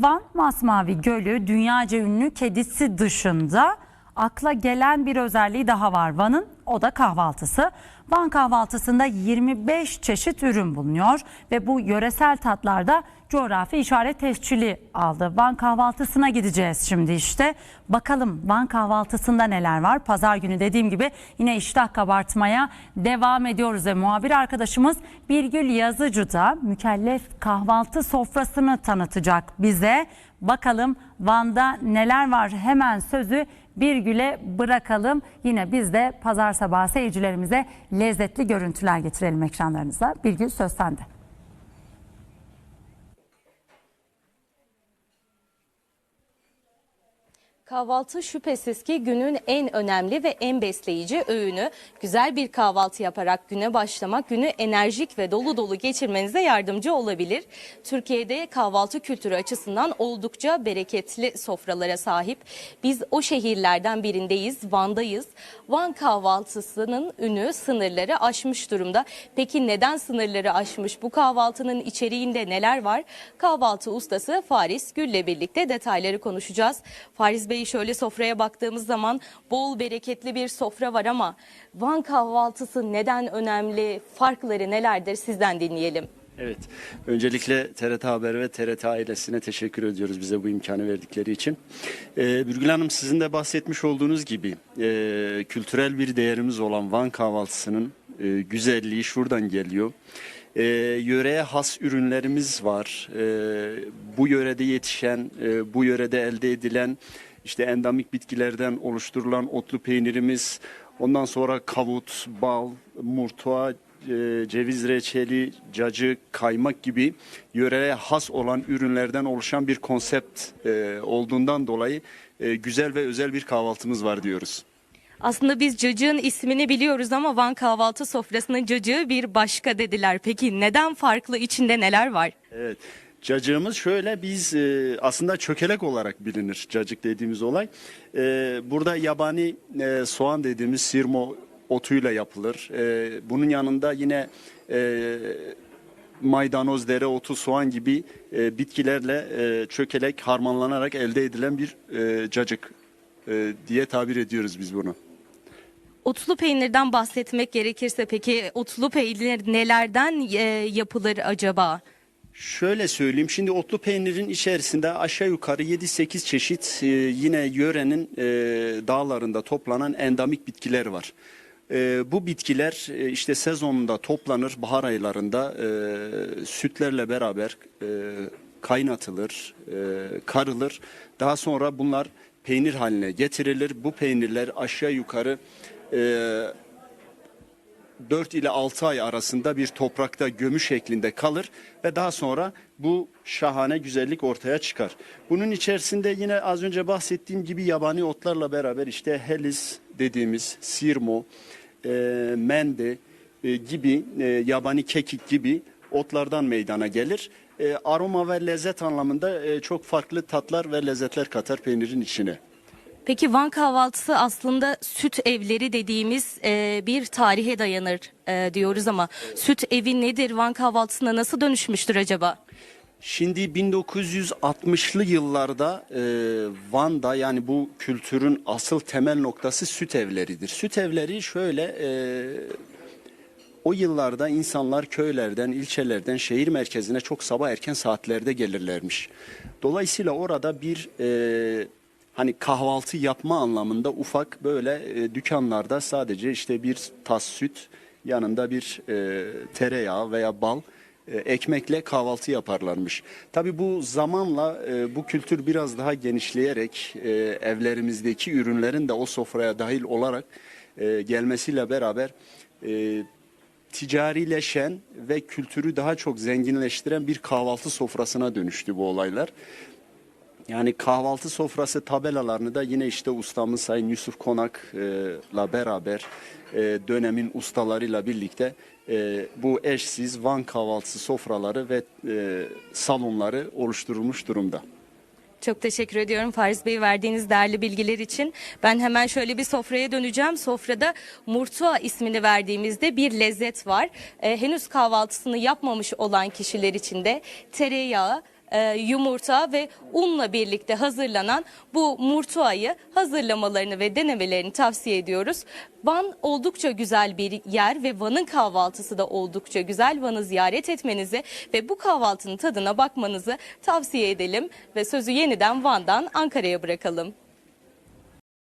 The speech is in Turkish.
Van Masmavi Gölü dünyaca ünlü kedisi dışında akla gelen bir özelliği daha var. Van'ın o da kahvaltısı. Van kahvaltısında 25 çeşit ürün bulunuyor ve bu yöresel tatlarda coğrafi işaret tescili aldı. Van kahvaltısına gideceğiz şimdi işte. Bakalım Van kahvaltısında neler var? Pazar günü dediğim gibi yine iştah kabartmaya devam ediyoruz ve muhabir arkadaşımız Birgül Yazıcı da mükellef kahvaltı sofrasını tanıtacak bize. Bakalım Van'da neler var hemen sözü Birgül'e bırakalım. Yine biz de pazar sabahı seyircilerimize lezzetli görüntüler getirelim ekranlarınıza. Birgül söz sende. Kahvaltı şüphesiz ki günün en önemli ve en besleyici öğünü. Güzel bir kahvaltı yaparak güne başlamak, günü enerjik ve dolu dolu geçirmenize yardımcı olabilir. Türkiye'de kahvaltı kültürü açısından oldukça bereketli sofralara sahip. Biz o şehirlerden birindeyiz, Van'dayız. Van kahvaltısının ünü sınırları aşmış durumda. Peki neden sınırları aşmış? Bu kahvaltının içeriğinde neler var? Kahvaltı ustası Faris Gül'le birlikte detayları konuşacağız. Faris Bey şöyle sofraya baktığımız zaman bol bereketli bir sofra var ama Van kahvaltısı neden önemli? Farkları nelerdir? Sizden dinleyelim. Evet. Öncelikle TRT Haber ve TRT ailesine teşekkür ediyoruz bize bu imkanı verdikleri için. Ee, Bürgül Hanım sizin de bahsetmiş olduğunuz gibi e, kültürel bir değerimiz olan Van kahvaltısının e, güzelliği şuradan geliyor. E, yöreye has ürünlerimiz var. E, bu yörede yetişen, e, bu yörede elde edilen işte endemik bitkilerden oluşturulan otlu peynirimiz, ondan sonra kavut, bal, murtuğa, e, ceviz reçeli, cacık, kaymak gibi yöreye has olan ürünlerden oluşan bir konsept e, olduğundan dolayı e, güzel ve özel bir kahvaltımız var diyoruz. Aslında biz cacığın ismini biliyoruz ama Van kahvaltı sofrasının cacığı bir başka dediler. Peki neden farklı? İçinde neler var? Evet. Cacığımız şöyle biz e, aslında çökelek olarak bilinir cacık dediğimiz olay. E, burada yabani e, soğan dediğimiz sirmo otuyla yapılır. E, bunun yanında yine e, maydanoz, dereotu, soğan gibi e, bitkilerle e, çökelek harmanlanarak elde edilen bir e, cacık e, diye tabir ediyoruz biz bunu. Otlu peynirden bahsetmek gerekirse peki otlu peynir nelerden e, yapılır acaba? Şöyle söyleyeyim şimdi otlu peynirin içerisinde aşağı yukarı 7-8 çeşit e, yine yörenin e, dağlarında toplanan endemik bitkiler var. E, bu bitkiler e, işte sezonunda toplanır bahar aylarında e, sütlerle beraber e, kaynatılır, e, karılır. Daha sonra bunlar peynir haline getirilir. Bu peynirler aşağı yukarı e, 4 ile 6 ay arasında bir toprakta gömü şeklinde kalır ve daha sonra bu şahane güzellik ortaya çıkar. Bunun içerisinde yine az önce bahsettiğim gibi yabani otlarla beraber işte helis dediğimiz sirmo, e, mende e, gibi e, yabani kekik gibi otlardan meydana gelir. E, aroma ve lezzet anlamında e, çok farklı tatlar ve lezzetler katar peynirin içine. Peki Van kahvaltısı aslında süt evleri dediğimiz e, bir tarihe dayanır e, diyoruz ama süt evi nedir? Van kahvaltısına nasıl dönüşmüştür acaba? Şimdi 1960'lı yıllarda e, Van'da yani bu kültürün asıl temel noktası süt evleridir. Süt evleri şöyle e, o yıllarda insanlar köylerden, ilçelerden şehir merkezine çok sabah erken saatlerde gelirlermiş. Dolayısıyla orada bir e, hani kahvaltı yapma anlamında ufak böyle e, dükkanlarda sadece işte bir tas süt yanında bir e, tereyağı veya bal e, ekmekle kahvaltı yaparlarmış. Tabii bu zamanla e, bu kültür biraz daha genişleyerek e, evlerimizdeki ürünlerin de o sofraya dahil olarak e, gelmesiyle beraber e, ticarileşen ve kültürü daha çok zenginleştiren bir kahvaltı sofrasına dönüştü bu olaylar. Yani kahvaltı sofrası tabelalarını da yine işte ustamız Sayın Yusuf Konak'la beraber e, dönemin ustalarıyla birlikte e, bu eşsiz Van kahvaltısı sofraları ve e, salonları oluşturulmuş durumda. Çok teşekkür ediyorum Fariz Bey verdiğiniz değerli bilgiler için. Ben hemen şöyle bir sofraya döneceğim. Sofrada Murtua ismini verdiğimizde bir lezzet var. Ee, henüz kahvaltısını yapmamış olan kişiler için de tereyağı, e, yumurta ve unla birlikte hazırlanan bu murtuayı hazırlamalarını ve denemelerini tavsiye ediyoruz. Van oldukça güzel bir yer ve Van'ın kahvaltısı da oldukça güzel. Van'ı ziyaret etmenizi ve bu kahvaltının tadına bakmanızı tavsiye edelim ve sözü yeniden Van'dan Ankara'ya bırakalım.